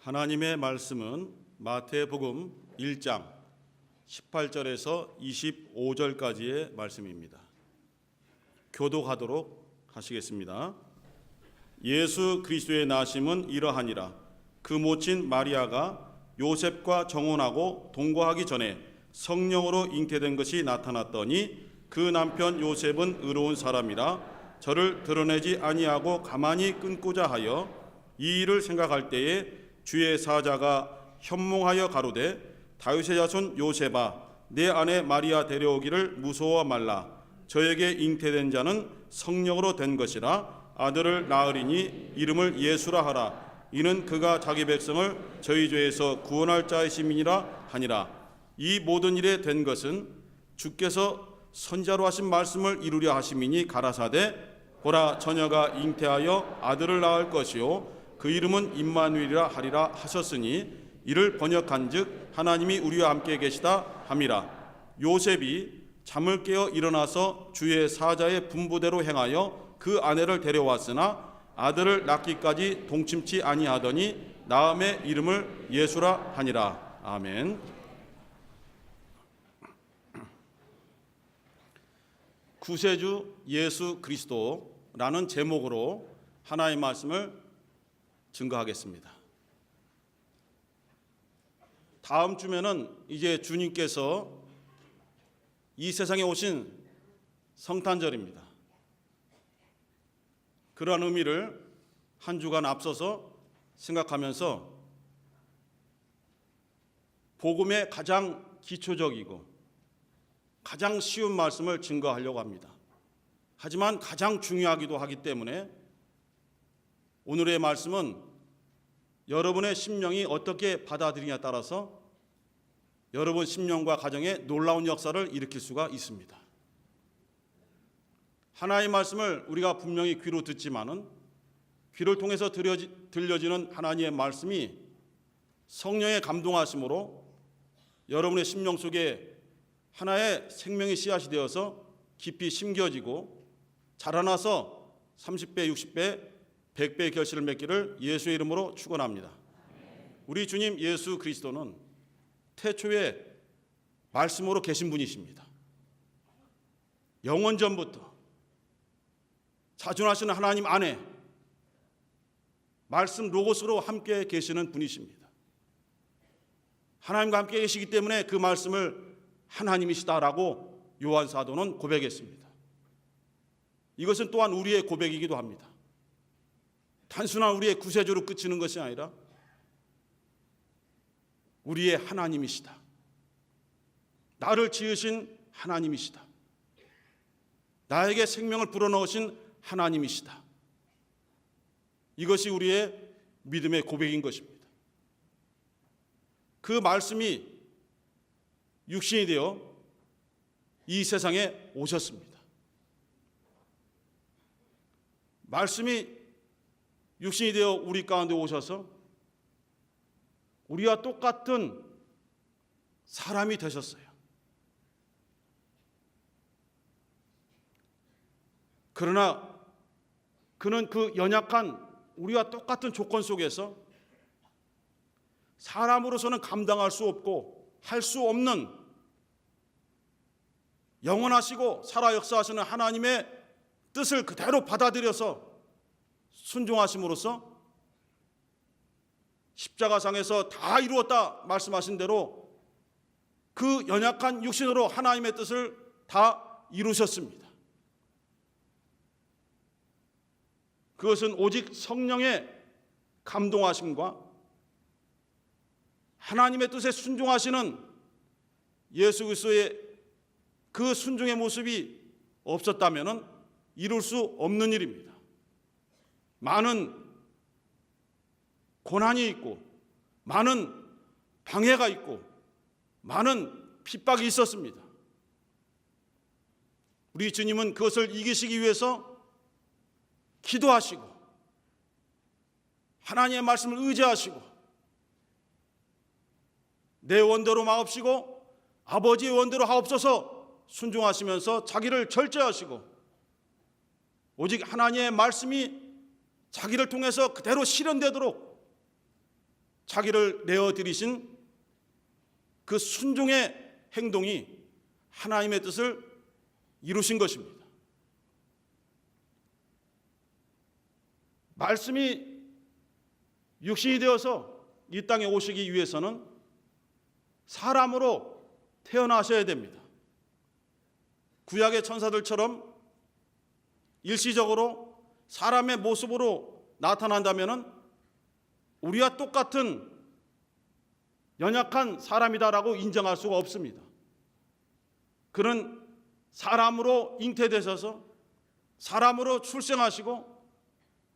하나님의 말씀은 마태복음 1장 18절에서 25절까지의 말씀입니다. 교독하도록 하시겠습니다. 예수 그리스도의 나심은 이러하니라. 그 모친 마리아가 요셉과 정혼하고 동거하기 전에 성령으로 잉태된 것이 나타났더니 그 남편 요셉은 의로운 사람이라 저를 드러내지 아니하고 가만히 끊고자 하여 이 일을 생각할 때에 주의 사자가 현몽하여 가로되 다윗의 자손 요셉아 내 아내 마리아 데려오기를 무서워 말라. 저에게 잉태된 자는 성령으로 된 것이라. 아들을 낳으리니 이름을 예수라 하라. 이는 그가 자기 백성을 저희 죄에서 구원할 자의 시민이라 하니라. 이 모든 일에 된 것은 주께서 선자로 하신 말씀을 이루려 하심이니 가라사대 보라 처녀가 잉태하여 아들을 낳을 것이요 그 이름은 임마누엘이라 하리라 하셨으니 이를 번역한즉 하나님이 우리와 함께 계시다 함이라 요셉이 잠을 깨어 일어나서 주의 사자의 분부대로 행하여 그 아내를 데려왔으나 아들을 낳기까지 동침치 아니하더니 나음의 이름을 예수라 하니라 아멘. 구세주 예수 그리스도라는 제목으로 하나의 말씀을 증거하겠습니다. 다음 주면은 이제 주님께서 이 세상에 오신 성탄절입니다. 그러한 의미를 한 주간 앞서서 생각하면서 복음의 가장 기초적이고 가장 쉬운 말씀을 증거하려고 합니다. 하지만 가장 중요하기도 하기 때문에 오늘의 말씀은 여러분의 심령이 어떻게 받아들이냐에 따라서 여러분 심령과 가정에 놀라운 역사를 일으킬 수가 있습니다. 하나의 말씀을 우리가 분명히 귀로 듣지만은 귀를 통해서 들려지 는 하나님의 말씀이 성령의 감동하심으로 여러분의 심령 속에 하나의 생명의 씨앗이 되어서 깊이 심겨지고 자라나서 30배, 60배, 100배의 결실을 맺기를 예수의 이름으로 축원합니다. 우리 주님 예수 그리스도는 태초에 말씀으로 계신 분이십니다. 영원 전부터 자존하시는 하나님 안에 말씀 로고스로 함께 계시는 분이십니다. 하나님과 함께 계시기 때문에 그 말씀을 하나님이시다라고 요한 사도는 고백했습니다. 이것은 또한 우리의 고백이기도 합니다. 단순한 우리의 구세주로 그치는 것이 아니라 우리의 하나님이시다. 나를 지으신 하나님이시다. 나에게 생명을 불어넣으신 하나님이시다. 이것이 우리의 믿음의 고백인 것입니다. 그 말씀이 육신이 되어 이 세상에 오셨습니다. 말씀이 육신이 되어 우리 가운데 오셔서 우리와 똑같은 사람이 되셨어요. 그러나 그는 그 연약한 우리와 똑같은 조건 속에서 사람으로서는 감당할 수 없고 할 수 없는 영원하시고 살아 역사하시는 하나님의 뜻을 그대로 받아들여서 순종하심으로써 십자가상에서 다 이루었다 말씀하신 대로 그 연약한 육신으로 하나님의 뜻을 다 이루셨습니다. 그것은 오직 성령의 감동하심과 하나님의 뜻에 순종하시는 예수 그리스도의 그 순종의 모습이 없었다면 이룰 수 없는 일입니다. 많은 고난이 있고 많은 방해가 있고 많은 핍박이 있었습니다. 우리 주님은 그것을 이기시기 위해서 기도하시고 하나님의 말씀을 의지하시고 내 원대로 마옵시고 아버지의 원대로 하옵소서 순종하시면서 자기를 절제하시고 오직 하나님의 말씀이 자기를 통해서 그대로 실현되도록 자기를 내어 드리신 그 순종의 행동이 하나님의 뜻을 이루신 것입니다. 말씀이 육신이 되어서 이 땅에 오시기 위해서는 사람으로 태어나셔야 됩니다. 구약의 천사들처럼 일시적으로 사람의 모습으로 나타난다면은 우리와 똑같은 연약한 사람이다라고 인정할 수가 없습니다. 그는 사람으로 잉태되셔서 사람으로 출생하시고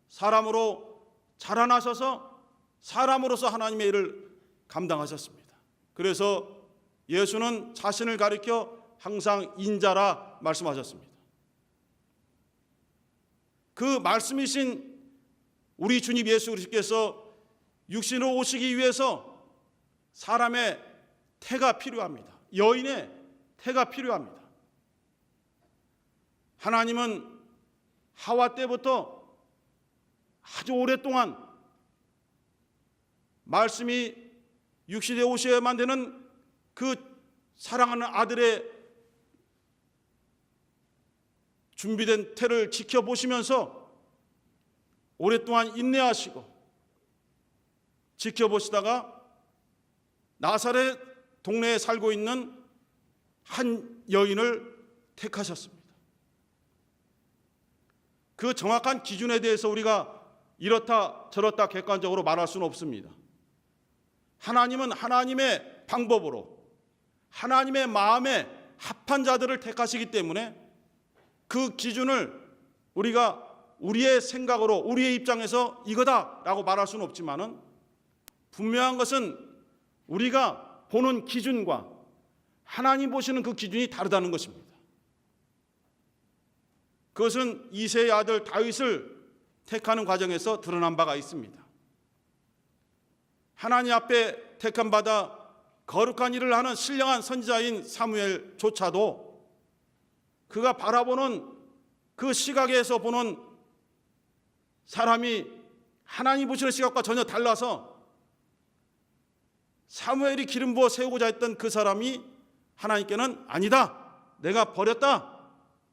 사람으로 자라나셔서 사람으로서 하나님의 일을 감당하셨습니다. 그래서 예수는 자신을 가리켜 항상 인자라 말씀하셨습니다. 그 말씀이신 우리 주님 예수 그리스도께서 육신으로 오시기 위해서 사람의 태가 필요합니다. 여인의 태가 필요합니다. 하나님은 하와 때부터 아주 오랫동안 말씀이 육신에 오셔야만 되는 그 사랑하는 아들의 준비된 태를 지켜보시면서 오랫동안 인내하시고 지켜보시다가 나사렛 동네에 살고 있는 한 여인을 택하셨습니다. 그 정확한 기준에 대해서 우리가 이렇다 저렇다 객관적으로 말할 수는 없습니다. 하나님은 하나님의 방법으로 하나님의 마음에 합한 자들을 택하시기 때문에 그 기준을 우리가 우리의 생각으로 우리의 입장에서 이거다라고 말할 수는 없지만은 분명한 것은 우리가 보는 기준과 하나님 보시는 그 기준이 다르다는 것입니다. 그것은 이세의 아들 다윗을 택하는 과정에서 드러난 바가 있습니다. 하나님 앞에 택함 받아 거룩한 일을 하는 신령한 선지자인 사무엘조차도 그가 바라보는 그 시각에서 보는 사람이 하나님 보시는 시각과 전혀 달라서 사무엘이 기름 부어 세우고자 했던 그 사람이 하나님께는 아니다. 내가 버렸다.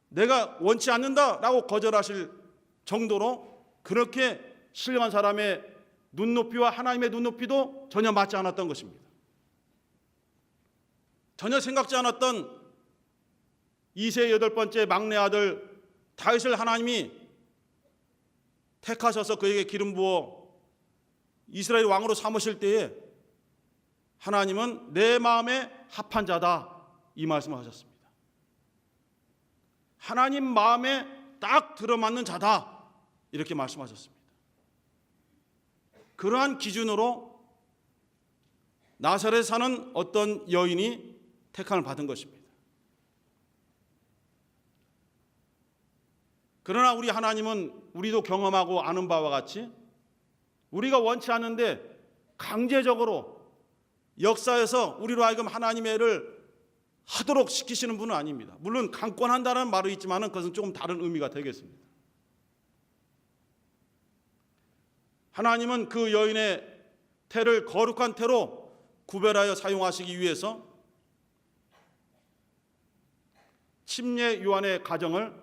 내가 원치 않는다 라고 거절하실 정도로 그렇게 신령한 사람의 눈높이와 하나님의 눈높이도 전혀 맞지 않았던 것입니다. 전혀 생각지 않았던 이세 여덟 번째 막내 아들 다윗을 하나님이 택하셔서 그에게 기름 부어 이스라엘 왕으로 삼으실 때에 하나님은 내 마음에 합한 자다 이 말씀을 하셨습니다. 하나님 마음에 딱 들어맞는 자다 이렇게 말씀하셨습니다. 그러한 기준으로 나사렛에 사는 어떤 여인이 택함을 받은 것입니다. 그러나 우리 하나님은 우리도 경험하고 아는 바와 같이 우리가 원치 않는데 강제적으로 역사에서 우리로 하여금 하나님의 일을 하도록 시키시는 분은 아닙니다. 물론 강권한다는 말은 있지만 그것은 조금 다른 의미가 되겠습니다. 하나님은 그 여인의 태를 거룩한 태로 구별하여 사용하시기 위해서 침례 요한의 가정을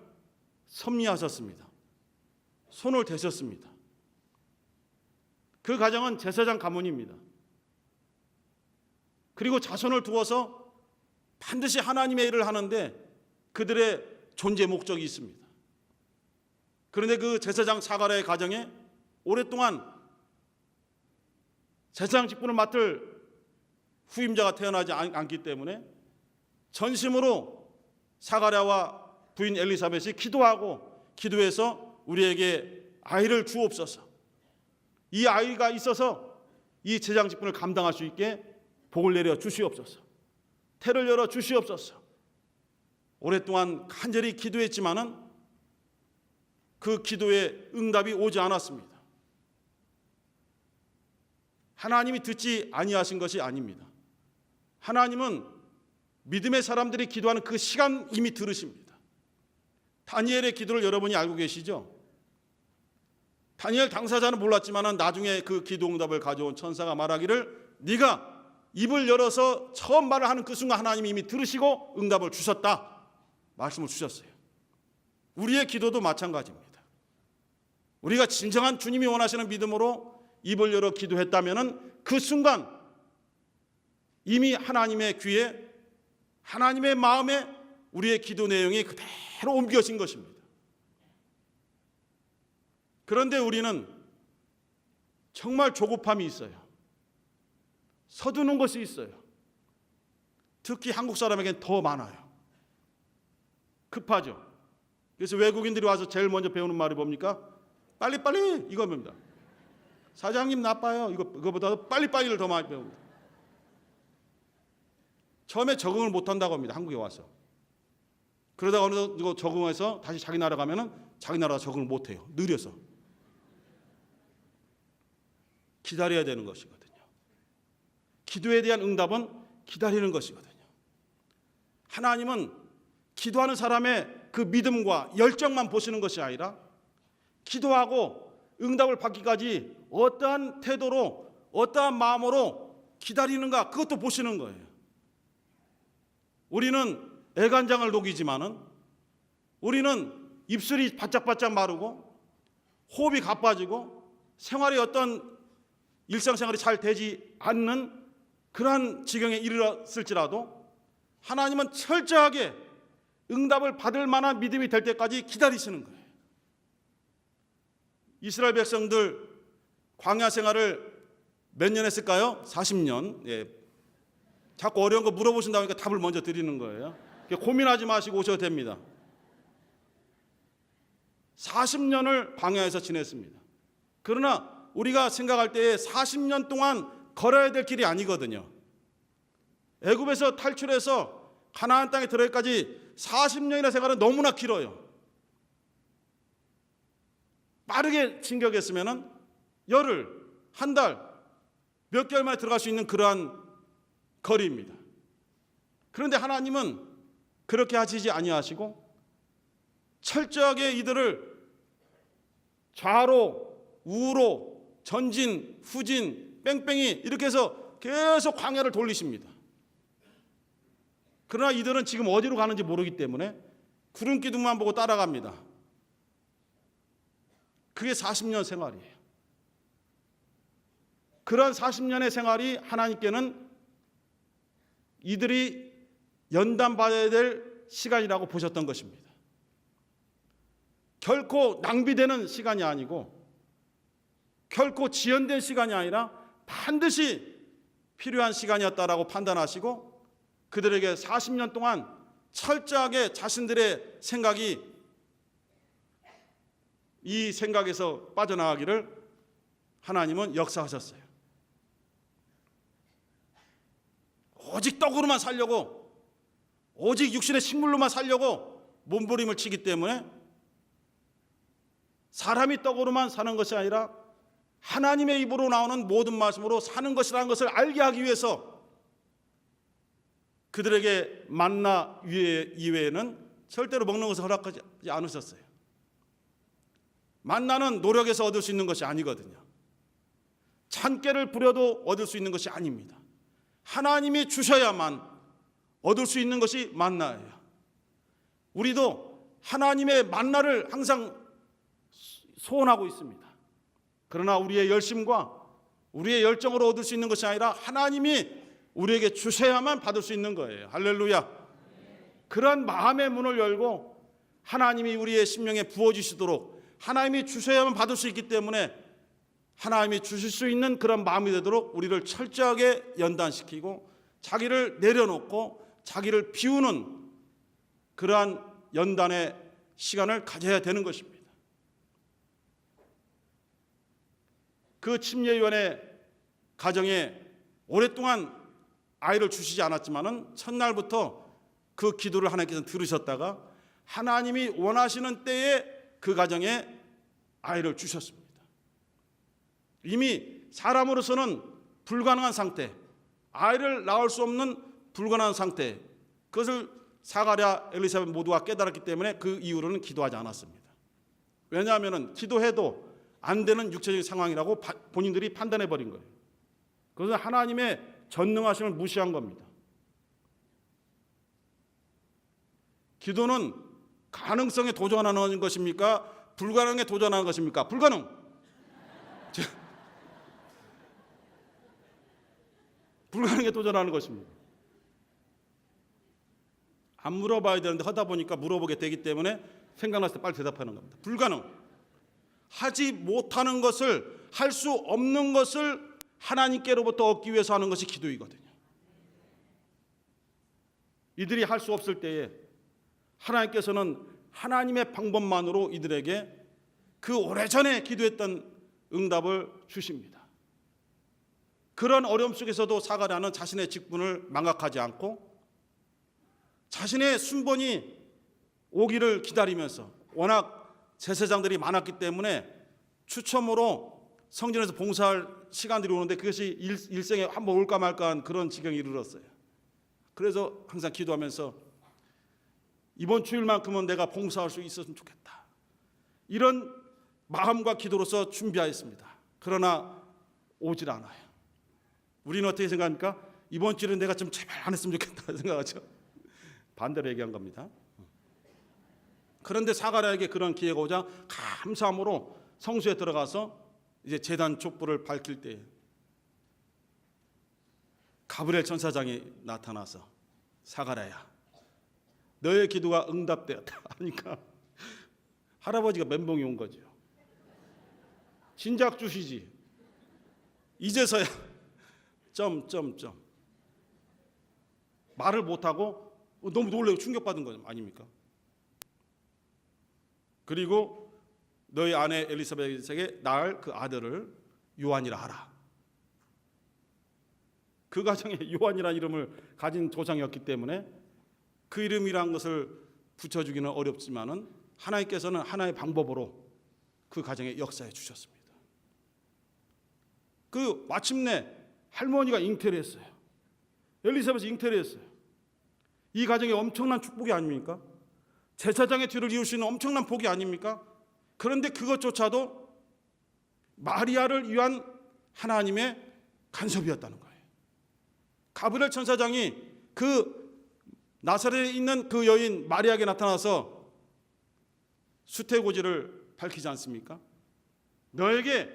섭리하셨습니다. 손을 대셨습니다. 그 가정은 제사장 가문입니다. 그리고 자손을 두어서 반드시 하나님의 일을 하는데 그들의 존재 목적이 있습니다. 그런데 그 제사장 사가랴의 가정에 오랫동안 제사장 직분을 맡을 후임자가 태어나지 않- 않기 때문에 전심으로 사가랴와 부인 엘리사벳이 기도하고 기도해서 우리에게 아이를 주옵소서. 이 아이가 있어서 이 제장 직분을 감당할 수 있게 복을 내려 주시옵소서. 태를 열어 주시옵소서. 오랫동안 간절히 기도했지만은 그 기도에 응답이 오지 않았습니다. 하나님이 듣지 아니하신 것이 아닙니다. 하나님은 믿음의 사람들이 기도하는 그 시간 이미 들으십니다. 다니엘의 기도를 여러분이 알고 계시죠? 다니엘 당사자는 몰랐지만은 나중에 그 기도 응답을 가져온 천사가 말하기를 네가 입을 열어서 처음 말을 하는 그 순간 하나님이 이미 들으시고 응답을 주셨다. 말씀을 주셨어요. 우리의 기도도 마찬가지입니다. 우리가 진정한 주님이 원하시는 믿음으로 입을 열어 기도했다면은 그 순간 이미 하나님의 귀에 하나님의 마음에 우리의 기도 내용이 그대로 옮겨진 것입니다. 그런데 우리는 정말 조급함이 있어요. 서두는 것이 있어요. 특히 한국 사람에겐 더 많아요. 급하죠. 그래서 외국인들이 와서 제일 먼저 배우는 말이 뭡니까? 빨리빨리 이겁니다. 사장님 나빠요. 이거 그거보다 빨리빨리를 더 많이 배웁니다. 처음에 적응을 못 한다고 합니다. 한국에 와서. 그러다가 어느 정도 적응해서 다시 자기 나라 가면은 자기 나라 적응을 못 해요. 느려서. 기다려야 되는 것이거든요. 기도에 대한 응답은 기다리는 것이거든요. 하나님은 기도하는 사람의 그 믿음과 열정만 보시는 것이 아니라 기도하고 응답을 받기까지 어떠한 태도로 어떠한 마음으로 기다리는가 그것도 보시는 거예요. 우리는 애간장을 녹이지만은 우리는 입술이 바짝바짝 마르고 호흡이 가빠지고 생활이 어떤 일상생활이 잘 되지 않는 그러한 지경에 이르렀을지라도 하나님은 철저하게 응답을 받을 만한 믿음이 될 때까지 기다리시는 거예요. 이스라엘 백성들 광야 생활을 몇 년 했을까요? 40년. 예. 자꾸 어려운 거 물어보신다고 하니까 답을 먼저 드리는 거예요. 고민하지 마시고 오셔도 됩니다. 40년을 광야에서 지냈습니다. 그러나 우리가 생각할 때에 40년 동안 걸어야 될 길이 아니거든요. 애굽에서 탈출해서 가나안 땅에 들어기까지 40년이나 생활은 너무나 길어요. 빠르게 진격했으면은 열흘, 한 달, 몇 개월 만에 들어갈 수 있는 그러한 거리입니다. 그런데 하나님은 그렇게 하시지 아니하시고 철저하게 이들을 좌로, 우로, 전진, 후진, 뺑뺑이 이렇게 해서 계속 광야를 돌리십니다. 그러나 이들은 지금 어디로 가는지 모르기 때문에 구름 기둥만 보고 따라갑니다. 그게 40년 생활이에요. 그런 40년의 생활이 하나님께는 이들이 연단받아야 될 시간이라고 보셨던 것입니다. 결코 낭비되는 시간이 아니고 결코 지연된 시간이 아니라 반드시 필요한 시간이었다라고 판단하시고 그들에게 40년 동안 철저하게 자신들의 생각이 이 생각에서 빠져나가기를 하나님은 역사하셨어요. 오직 떡으로만 살려고 오직 육신의 식물로만 살려고 몸부림을 치기 때문에 사람이 떡으로만 사는 것이 아니라 하나님의 입으로 나오는 모든 말씀으로 사는 것이라는 것을 알게 하기 위해서 그들에게 만나 이외에는 절대로 먹는 것을 허락하지 않으셨어요. 만나는 노력에서 얻을 수 있는 것이 아니거든요. 찬깨를 부려도 얻을 수 있는 것이 아닙니다. 하나님이 주셔야만 얻을 수 있는 것이 만나예요. 우리도 하나님의 만나를 항상 소원하고 있습니다. 그러나 우리의 열심과 우리의 열정으로 얻을 수 있는 것이 아니라 하나님이 우리에게 주셔야만 받을 수 있는 거예요. 할렐루야. 그런 마음의 문을 열고 하나님이 우리의 심령에 부어 주시도록 하나님이 주셔야만 받을 수 있기 때문에 하나님이 주실 수 있는 그런 마음이 되도록 우리를 철저하게 연단시키고 자기를 내려놓고 자기를 비우는 그러한 연단의 시간을 가져야 되는 것입니다. 그 침례위원회 가정에 오랫동안 아이를 주시지 않았지만은 첫날부터 그 기도를 하나님께서 들으셨다가 하나님이 원하시는 때에 그 가정에 아이를 주셨습니다. 이미 사람으로서는 불가능한 상태, 아이를 낳을 수 없는 불가능한 상태, 그것을 사가랴, 엘리사벳 모두가 깨달았기 때문에 그 이후로는 기도하지 않았습니다. 왜냐하면 기도해도 안 되는 육체적인 상황이라고 바- 본인들이 판단해 버린 거예요. 그것은 하나님의 전능하심을 무시한 겁니다. 기도는 가능성에 도전하는 것입니까? 불가능에 도전하는 것입니까? 불가능. 자, 불가능에 도전하는 것입니다. 안 물어봐야 되는데 하다 보니까 물어보게 되기 때문에 생각났을 때 빨리 대답하는 겁니다. 불가능. 하지 못하는 것을 할 수 없는 것을 하나님께로부터 얻기 위해서 하는 것이 기도이거든요. 이들이 할 수 없을 때에 하나님께서는 하나님의 방법만으로 이들에게 그 오래전에 기도했던 응답을 주십니다. 그런 어려움 속에서도 사가랴는 자신의 직분을 망각하지 않고 자신의 순번이 오기를 기다리면서 워낙 제사장들이 많았기 때문에 추첨으로 성전에서 봉사할 시간들이 오는데 그것이 일, 일생에 한번 올까 말까한 그런 지경에 이르렀어요. 그래서 항상 기도하면서 이번 주일만큼은 내가 봉사할 수 있었으면 좋겠다. 이런 마음과 기도로서 준비하였습니다. 그러나 오질 않아요. 우리는 어떻게 생각합니까? 이번 주일은 내가 좀 제발 안 했으면 좋겠다 생각하죠. 반대로 얘기한 겁니다. 그런데 사가랴에게 그런 기회가 오자 감사함으로 성수에 들어가서 이제 재단 촛불을 밝힐 때 가브리엘 천사장이 나타나서 사가랴야 너의 기도가 응답되었다 하니까 할아버지가 멘붕이 온 거죠. 진작 주시지. 이제서야 점점점 말을 못하고 너무 놀래고 충격받은 거 아닙니까? 그리고 너희 아내 엘리사벳에게 낳을 그 아들을 요한이라 하라. 그 가정에 요한이라는 이름을 가진 조상이었기 때문에 그 이름이란 것을 붙여주기는 어렵지만은 하나님께서는 하나의 방법으로 그 가정에 역사해 주셨습니다. 그 마침내 할머니가 잉태를 했어요. 엘리사벳이 잉태를 했어요. 이 가정이 엄청난 축복이 아닙니까? 제사장의 뒤를 이으시는 엄청난 복이 아닙니까? 그런데 그것조차도 마리아를 위한 하나님의 간섭이었다는 거예요. 가브리엘 천사장이 그 나사렛에 있는 그 여인 마리아에게 나타나서 수태고지를 밝히지 않습니까? 너에게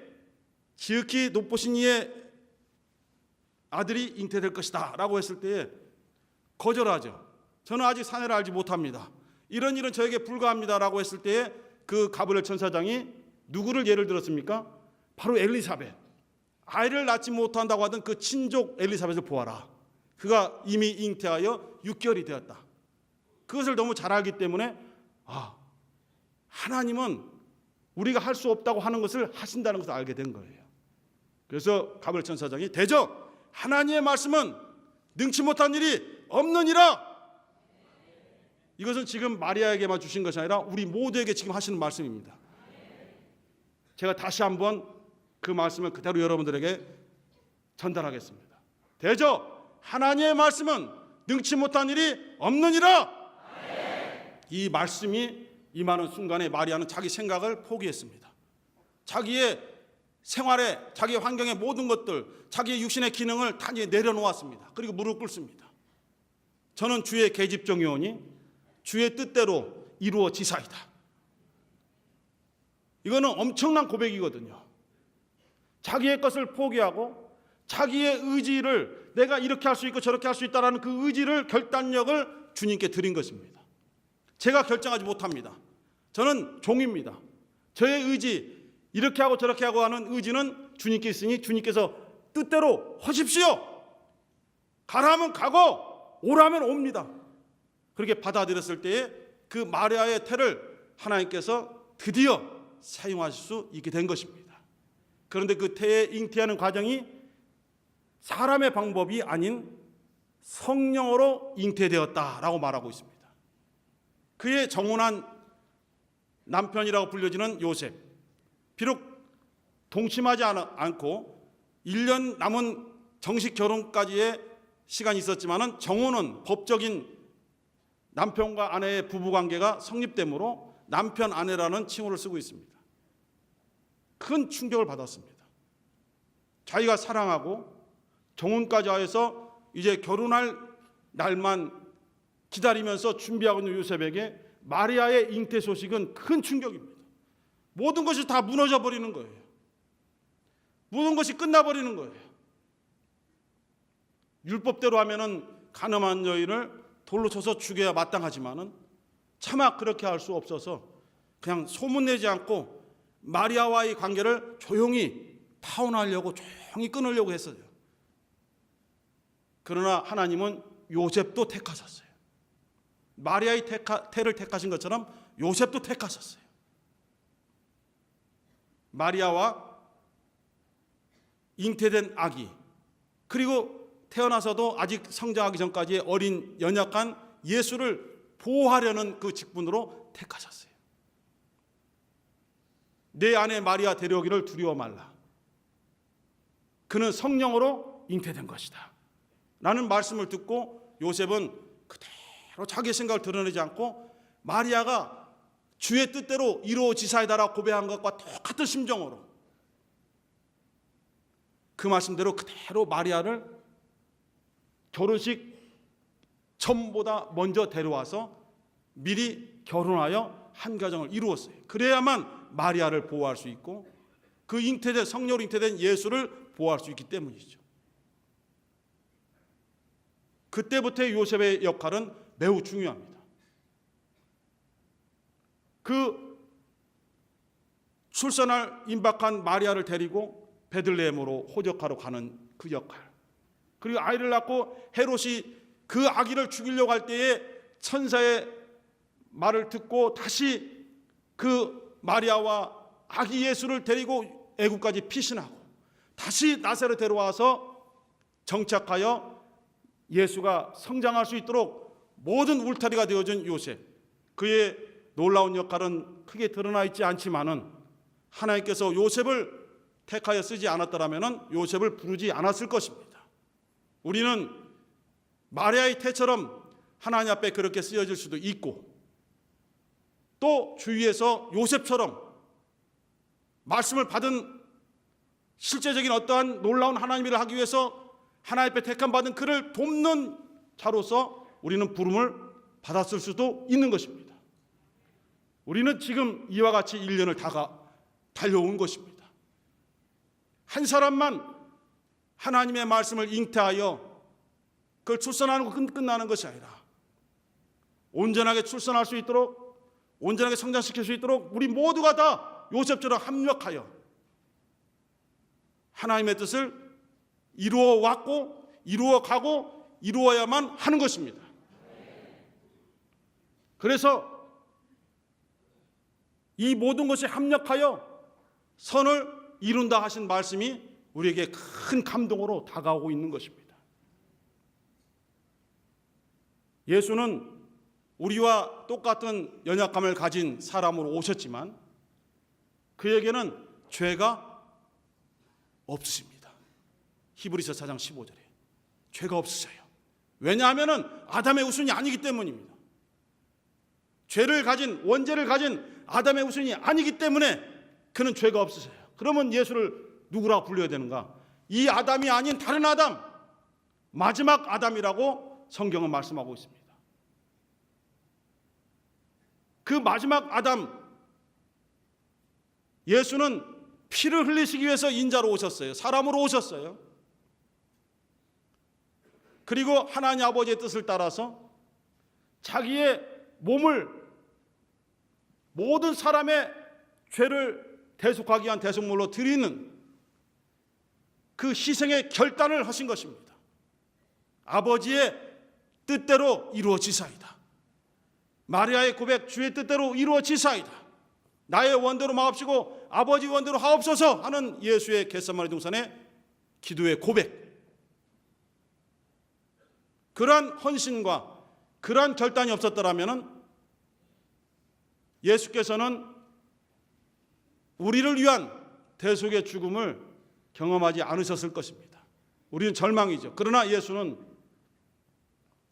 지극히 높으신 이의 아들이 잉태될 것이다 라고 했을 때에 거절하죠. 저는 아직 사내를 알지 못합니다. 이런 일은 저에게 불가합니다라고 했을 때에 그 가브리엘 천사장이 누구를 예를 들었습니까? 바로 엘리사벳. 아이를 낳지 못한다고 하던 그 친족 엘리사벳을 보아라. 그가 이미 잉태하여 6개월이 되었다. 그것을 너무 잘 알기 때문에 아 하나님은 우리가 할 수 없다고 하는 것을 하신다는 것을 알게 된 거예요. 그래서 가브리엘 천사장이 대적 하나님의 말씀은 능치 못한 일이 없느니라. 이것은 지금 마리아에게만 주신 것이 아니라 우리 모두에게 지금 하시는 말씀입니다. 제가 다시 한번 그 말씀을 그대로 여러분들에게 전달하겠습니다. 대저 하나님의 말씀은 능치 못한 일이 없느니라. 이 말씀이 임하는 순간에 마리아는 자기 생각을 포기했습니다. 자기의 생활에 자기 환경의 모든 것들, 자기의 육신의 기능을 다 이제 내려놓았습니다. 그리고 무릎 꿇습니다. 저는 주의 계집종이오니 주의 뜻대로 이루어지사이다. 이거는 엄청난 고백이거든요. 자기의 것을 포기하고 자기의 의지를 내가 이렇게 할 수 있고 저렇게 할 수 있다라는 그 의지를 결단력을 주님께 드린 것입니다. 제가 결정하지 못합니다. 저는 종입니다. 저의 의지 이렇게 하고 저렇게 하고 하는 의지는 주님께 있으니 주님께서 뜻대로 하십시오. 가라면 가고 오라면 옵니다. 그렇게 받아들였을 때에 그 마리아의 태를 하나님께서 드디어 사용하실 수 있게 된 것입니다. 그런데 그 태에 잉태하는 과정이 사람의 방법이 아닌 성령으로 잉태되었다라고 말하고 있습니다. 그의 정혼한 남편이라고 불려지는 요셉. 비록 동침하지 않- 않고 1년 남은 정식 결혼까지의 시간이 있었지만은 정혼은 법적인 남편과 아내의 부부 관계가 성립되므로 남편 아내라는 칭호를 쓰고 있습니다. 큰 충격을 받았습니다. 자기가 사랑하고 정혼까지 하여서 이제 결혼할 날만 기다리면서 준비하고 있는 요셉에게 마리아의 잉태 소식은 큰 충격입니다. 모든 것이 다 무너져 버리는 거예요. 모든 것이 끝나버리는 거예요. 율법대로 하면은 가늠한 여인을 돌로 쳐서 죽여야 마땅하지만은 차마 그렇게 할 수 없어서 그냥 소문내지 않고 마리아와의 관계를 조용히 파혼하려고 조용히 끊으려고 했어요. 그러나 하나님은 요셉도 택하셨어요. 마리아의 택하, 태를 택하신 것처럼 요셉도 택하셨어요. 마리아와 잉태된 아기 그리고 태어나서도 아직 성장하기 전까지의 어린 연약한 예수를 보호하려는 그 직분으로 택하셨어요. 내 아내 마리아 데려오기를 두려워 말라. 그는 성령으로 잉태된 것이다. 라는 말씀을 듣고 요셉은 그대로 자기 생각을 드러내지 않고 마리아가 주의 뜻대로 이루어지사이다라고 고백한 것과 똑같은 심정으로 그 말씀대로 그대로 마리아를 결혼식 전보다 먼저 데려와서 미리 결혼하여 한 가정을 이루었어요. 그래야만 마리아를 보호할 수 있고 그 잉태된 성령으로 잉태된 예수를 보호할 수 있기 때문이죠. 그때부터 요셉의 역할은 매우 중요합니다. 그 출산할 임박한 마리아를 데리고 베들레헴으로 호적하러 가는 그 역할. 그리고 아이를 낳고 헤롯이 그 아기를 죽이려고 할 때에 천사의 말을 듣고 다시 그 마리아와 아기 예수를 데리고 애국까지 피신하고 다시 나사렛 데려와서 정착하여 예수가 성장할 수 있도록 모든 울타리가 되어준 요셉. 그의 놀라운 역할은 크게 드러나 있지 않지만은 하나님께서 요셉을 택하여 쓰지 않았더라면 요셉을 부르지 않았을 것입니다. 우리는 마리아의 태처럼 하나님 앞에 그렇게 쓰여질 수도 있고 또 주위에서 요셉처럼 말씀을 받은 실제적인 어떠한 놀라운 하나님 일을 하기 위해서 하나님 앞에 택함 받은 그를 돕는 자로서 우리는 부름을 받았을 수도 있는 것입니다. 우리는 지금 이와 같이 1년을 다가 달려온 것입니다. 한 사람만 하나님의 말씀을 잉태하여 그걸 출산하는 거 끝나는 것이 아니라 온전하게 출산할 수 있도록 온전하게 성장시킬 수 있도록 우리 모두가 다 요셉처럼 합력하여 하나님의 뜻을 이루어 왔고 이루어 가고 이루어야만 하는 것입니다. 그래서 이 모든 것이 합력하여 선을 이룬다 하신 말씀이 우리에게 큰 감동으로 다가오고 있는 것입니다. 예수는 우리와 똑같은 연약감을 가진 사람으로 오셨지만 그에게는 죄가 없습니다. 히브리서 4장 15절에 죄가 없으셔요. 왜냐하면은 아담의 우순이 아니기 때문입니다. 죄를 가진 원죄를 가진 아담의 우순이 아니기 때문에 그는 죄가 없으셔요. 그러면 예수를 누구라 불러야 되는가? 이 아담이 아닌 다른 아담, 마지막 아담이라고 성경은 말씀하고 있습니다. 그 마지막 아담, 예수는 피를 흘리시기 위해서 인자로 오셨어요. 사람으로 오셨어요. 그리고 하나님 아버지의 뜻을 따라서 자기의 몸을 모든 사람의 죄를 대속하기 위한 대속물로 드리는 그 희생의 결단을 하신 것입니다. 아버지의 뜻대로 이루어지사이다. 마리아의 고백 주의 뜻대로 이루어지사이다. 나의 원대로 마옵시고 아버지 원대로 하옵소서 하는 예수의 겟세마니 동산의 기도의 고백. 그러한 헌신과 그러한 결단이 없었더라면 예수께서는 우리를 위한 대속의 죽음을 경험하지 않으셨을 것입니다. 우리는 절망이죠. 그러나 예수는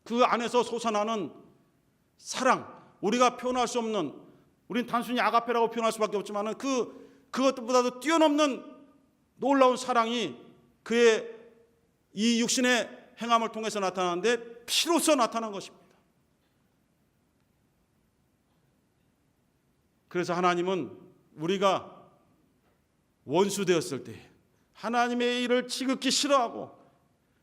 그 안에서 솟아나는 사랑, 우리가 표현할 수 없는, 우리는 단순히 아가페라고 표현할 수밖에 없지만 그 그것보다도 뛰어넘는 놀라운 사랑이 그의 이 육신의 행함을 통해서 나타나는데 피로써 나타난 것입니다. 그래서 하나님은 우리가 원수 되었을 때 하나님의 일을 지극히 싫어하고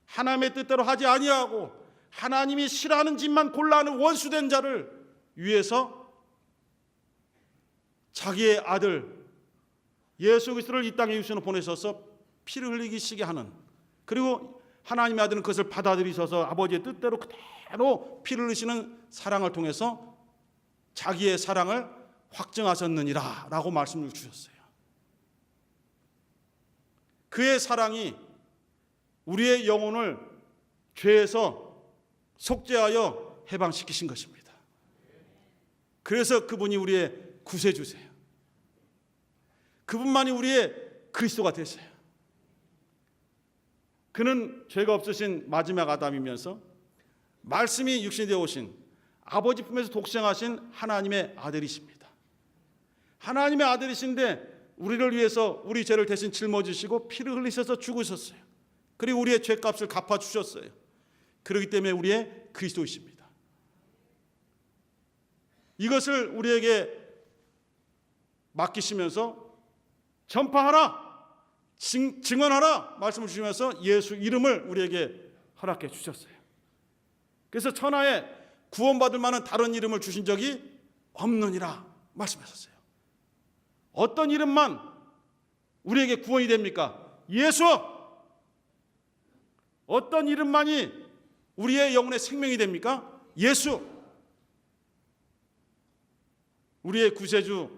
하나님의 뜻대로 하지 아니하고 하나님이 싫어하는 짓만 골라하는 원수된 자를 위해서 자기의 아들 예수 그리스도를 이 땅에 유신으로 보내셔서 피를 흘리기시게 하는 그리고 하나님의 아들은 그것을 받아들이셔서 아버지의 뜻대로 그대로 피를 흘리시는 사랑을 통해서 자기의 사랑을 확증하셨느니라 라고 말씀을 주셨어요. 그의 사랑이 우리의 영혼을 죄에서 속죄하여 해방시키신 것입니다. 그래서 그분이 우리의 구세주세요. 그분만이 우리의 그리스도가 되세요. 그는 죄가 없으신 마지막 아담이면서 말씀이 육신이 되어 오신 아버지 품에서 독생하신 하나님의 아들이십니다. 하나님의 아들이신데 우리를 위해서 우리 죄를 대신 짊어지시고 피를 흘리셔서 죽으셨어요. 그리고 우리의 죄값을 갚아 주셨어요. 그렇기 때문에 우리의 그리스도이십니다. 이것을 우리에게 맡기시면서 전파하라, 증, 증언하라 말씀을 주시면서 예수 이름을 우리에게 허락해 주셨어요. 그래서 천하에 구원받을 만한 다른 이름을 주신 적이 없느니라 말씀하셨어요. 어떤 이름만 우리에게 구원이 됩니까? 예수! 어떤 이름만이 우리의 영혼의 생명이 됩니까? 예수! 우리의 구세주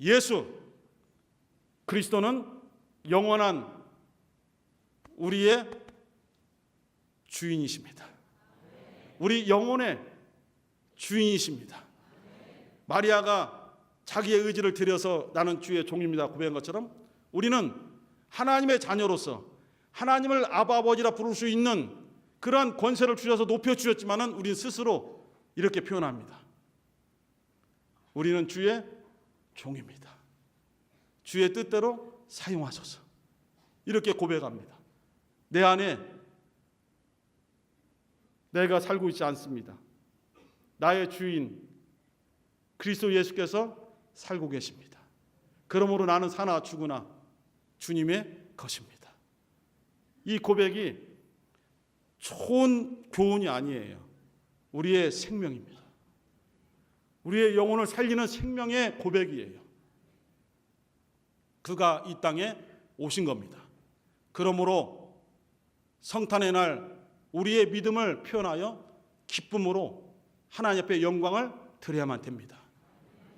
예수 그리스도는 영원한 우리의 주인이십니다. 우리 영혼의 주인이십니다. 마리아가 자기의 의지를 들여서 나는 주의 종입니다 고백한 것처럼 우리는 하나님의 자녀로서 하나님을 아버지라 부를 수 있는 그러한 권세를 주셔서 높여 주셨지만은 우리는 스스로 이렇게 표현합니다. 우리는 주의 종입니다. 주의 뜻대로 사용하소서. 이렇게 고백합니다. 내 안에 내가 살고 있지 않습니다. 나의 주인 그리스도 예수께서 살고 계십니다. 그러므로 나는 사나 죽으나 주님의 것입니다. 이 고백이 좋은 교훈이 아니에요. 우리의 생명입니다. 우리의 영혼을 살리는 생명의 고백이에요. 그가 이 땅에 오신 겁니다. 그러므로 성탄의 날 우리의 믿음을 표현하여 기쁨으로 하나님 앞에 영광을 드려야만 됩니다.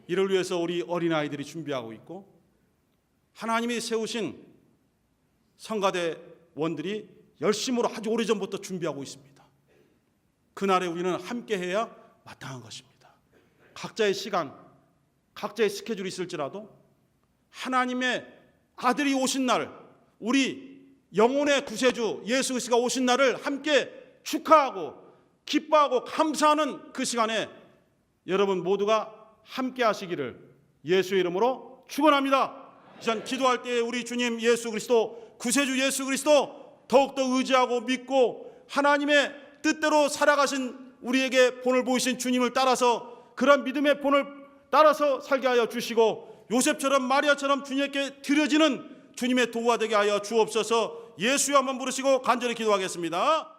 이를 위해서 우리 어린아이들이 준비하고 있고 하나님이 세우신 성가대 원들이 열심으로 아주 오래전부터 준비하고 있습니다. 그날에 우리는 함께 해야 마땅한 것입니다. 각자의 시간, 각자의 스케줄이 있을지라도 하나님의 아들이 오신 날, 우리 영혼의 구세주 예수 그리스도가 오신 날을 함께 축하하고 기뻐하고 감사하는 그 시간에 여러분 모두가 함께 하시기를 예수의 이름으로 축원합니다. 전 기도할 때 우리 주님 예수 그리스도 구세주 예수 그리스도 더욱더 의지하고 믿고 하나님의 뜻대로 살아가신 우리에게 본을 보이신 주님을 따라서 그런 믿음의 본을 따라서 살게 하여 주시고 요셉처럼 마리아처럼 주님께 드려지는 주님의 도와 되게 하여 주옵소서 한번 부르시고 간절히 기도하겠습니다.